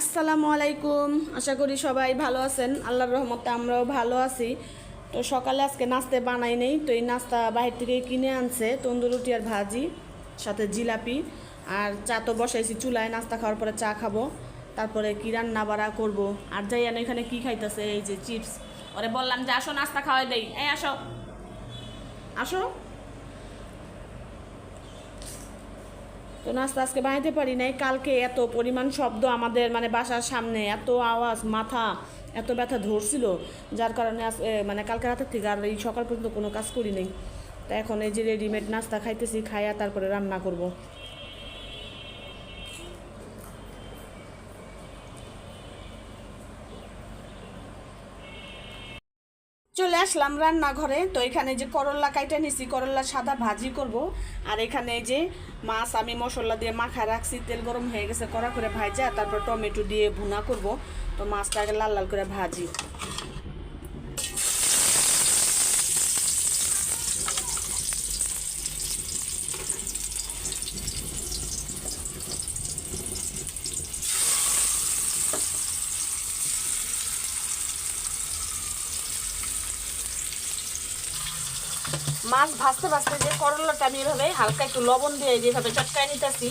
আসসালামু আলাইকুম। আশা করি সবাই ভালো আছেন। আল্লাহর রহমতে আমরাও ভালো আছি। তো সকালে আজকে নাস্তা বানাই নেই, তো এই নাস্তা বাহির থেকে কিনে আনছে তন্দুর রুটি আর ভাজি, সাথে জিলাপি। আর চা তো বসাইছি চুলায়, নাস্তা খাওয়ার পরে চা খাব। তারপরে কি রান্না বাড়া করব? আর যাই আনো এখানে কি খাইতেছে? এই যে চিপস। ওরে বললাম যে আসো নাস্তা খাওয়াই দেই। এই আসো। আসো। তো নাস্তা আজকে বানাইতে পারি নাই। কালকে এত পরিমাণ শব্দ আমাদের মানে বাসার সামনে, এত আওয়াজ, মাথা এত ব্যথা ধরছিল। যার কারণে মানে কালকে রাতের থেকে আর এই সকাল পর্যন্ত কোনো কাজ করি নাই। তা এখন এই যে রেডিমেড নাস্তা খাইতেছি, খাইয়া তারপরে রান্না করব। চলে আসলাম রান্নাঘরে। তো এখানে যে করল্লা কাইটা নিছি করল্লা সাদা ভাজি করব। আর এখানে এই যে মাছ আমি মশলা দিয়ে মাখা রাখছি, তেল গরম হয়ে গেছে, কড়া করে ভাজা, তারপর টমেটো দিয়ে ভুনা করব। তো মাছটাকে লাল লাল করে ভাজি। মাছ ভাজতে ভাজতে যে করলাটা আমি এভাবে হালকা একটু লবণ দিয়ে যেভাবে চটকায় নিতেছি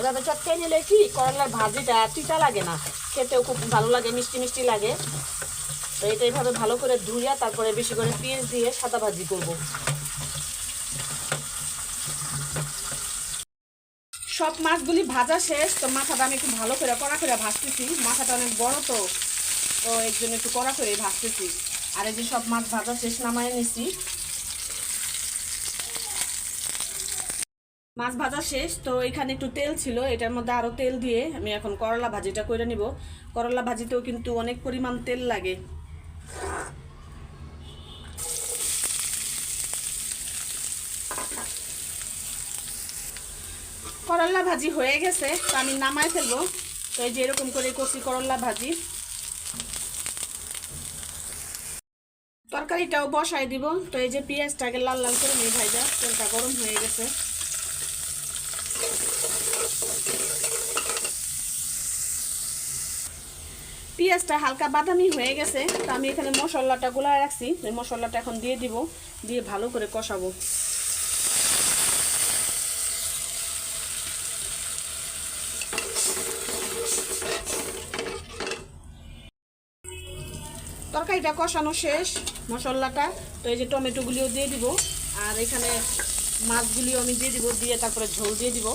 এভাবে চটকায় নিলে কি করলার ভাজিটা তিতা লাগে না, খেতেও খুব ভালো লাগে, মিষ্টি মিষ্টি লাগে। তো এটা এইভাবে ভালো করে ধুইয়া তারপরে বেশি করে পেঁয়াজ দিয়ে সাদা ভাজি করব। সব মাছগুলি ভাজা শেষ, তো মাথাটা আমি একটু ভালো করে কড়া করে ভাজতেছি। মাথাটা অনেক বড় তো তো এর জন্য একটু কড়া করে ভাজতেছি। আর এই যে সব মাছ ভাজা শেষ নামায় নিছি মাছ ভাজা শেষ, তো এখানে একটু তেল ছিল, এটার মধ্যে আরও তেল দিয়ে আমি এখন করলা ভাজিটা করে নিব। করলা ভাজিতেও কিন্তু অনেক পরিমাণ তেল লাগে। করলা ভাজি হয়ে গেছে, তো আমি নামায় ফেলব। তো এই যে এরকম করে করছি করলা ভাজি। তরকারিটাও বসাই দিব। তো এই যে পেঁয়াজটাকে লাল লাল করে নিয়ে ভাইজা তেলটা গরম হয়ে গেছে। পেঁয়াজটা হালকা বাদামি হয়ে গেছে, তো আমি এখানে মশলাটা গোলায় রাখছি। মশলাটা এখন দিয়ে দিব, দিয়ে ভালো করে কষাবো। তরকারিটা কষানো শেষ, মশলাটা, তো এই যে টমেটোগুলিও দিয়ে দিব, আর এখানে মাছগুলিও আমি দিয়ে দিব, দিয়ে তারপরে ঝোল দিয়ে দিব।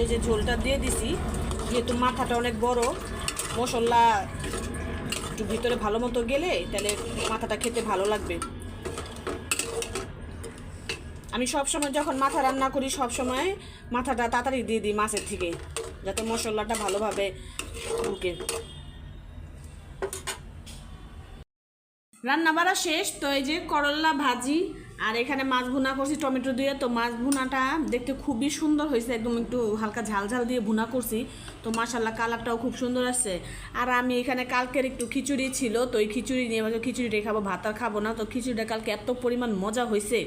এই যে ঝোলটা দিয়ে দিছি, যেহেতু মাথাটা অনেক বড়, মশলা একটু ভিতরে ভালো মতো গেলে তাহলে মাথাটা খেতে ভালো লাগবে। আমি সব সময় যখন মাথা রান্না করি সব সময় মাথাটা তাড়াতাড়ি দিয়ে দিই মাছের থেকে, যাতে মশলাটা ভালোভাবে ঢুকে রান্না বাড়া শেষ, তো এই যে করল্লা ভাজি আর এখানে মাছ ভুনা করছি, টমেটো দিয়ে। তো মাছ ভুনাটা দেখতে খুবই সুন্দর হয়েছে, একদম একটু হালকা ঝাল ঝাল দিয়ে ভুনা করছি। তো মাসাল্লাহ কালারটাও খুব সুন্দর আসছে। আর আমি এখানে কালকের একটু খিচুড়ি ছিল, তো ওই খিচুড়ি নিয়ে খিচুড়িটাই খাব, ভাত আর খাব না। তো খিচুড়িটা কালকে এত পরিমাণ মজা হয়েছে।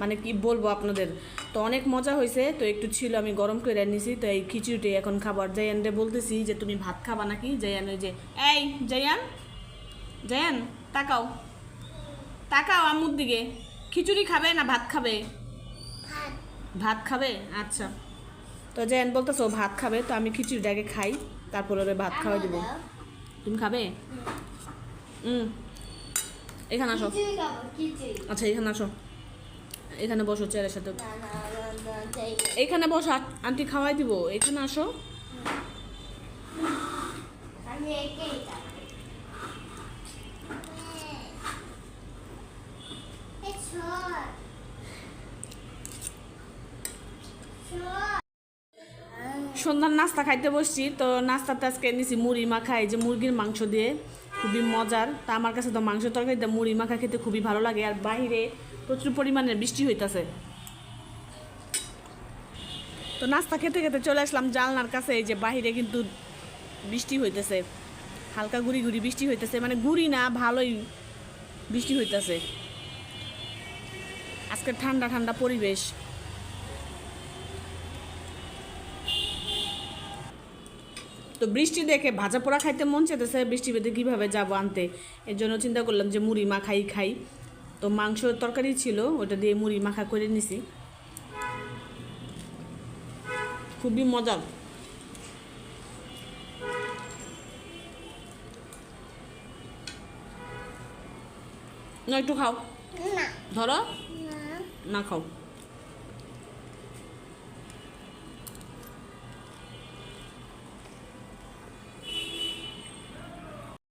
মানে কি বলব আপনাদের? তো অনেক মজা হয়েছে, তো একটু ছিল, আমি গরম করে নিছি তো এই খিচুড়িটাই এখন খাবার জায়ানরে বলতেছি যে, তুমি ভাত খাবা নাকি? জায়ান ওই যে, এই, জায়ান জায়ান, তাকাও তাকাও আমুর দিকে। খিচুড়ি খাবে না ভাত খাবে? ভাত। খাবে? আচ্ছা। তো জায়ান বলতেছো ভাত খাবে তো আমি খিচুড়িটাকে খাই তারপর ওরে ভাত খাওয়াই দেবো। তুমি খাবে? হুম। এখানে আসো। আচ্ছা এখানে আসো। এখানে বসো চেয়ারের সাথে। এখানে বসো আন্টি খাওয়াই দিব। এখানে আসো আমি একেই খাব এই ছোট ছোট সন্ধ্যার নাস্তা খাইতে বসছি, তো নাস্তাতে আজকে নিছি মুড়ি মাখা, এই যে মুরগির মাংস দিয়ে। খুবই মজার। তা আমার কাছে তো মাংস তরকারি দিয়ে মুড়ি মাখা খেতে খুবই ভালো লাগে, আর বাইরে প্রচুর পরিমাণে বৃষ্টি হইতাছে। তো নাস্তা খেতে খেতে চলে আসলাম জানলার কাছে, এই যে বাহিরে কিন্তু বৃষ্টি হইতেছে। হালকা গুড়ি গুড়ি বৃষ্টি হইতেছে মানে গুড়ি না, ভালোই বৃষ্টি হইতেছে। আজকে ঠান্ডা ঠান্ডা পরিবেশ। তো বৃষ্টি দেখে ভাজা পোড়া খাইতে মন চেতেছে বৃষ্টি বেঁধে কীভাবে যাব আনতে? এর জন্য চিন্তা করলাম যে মুড়ি মাখাই খাই তো মাংস তরকারি ছিল ওটা দিয়ে মুড়ি মাখা করে নিছি। খুবই মজার। না একটু খাও। ধরো। না। না খাও।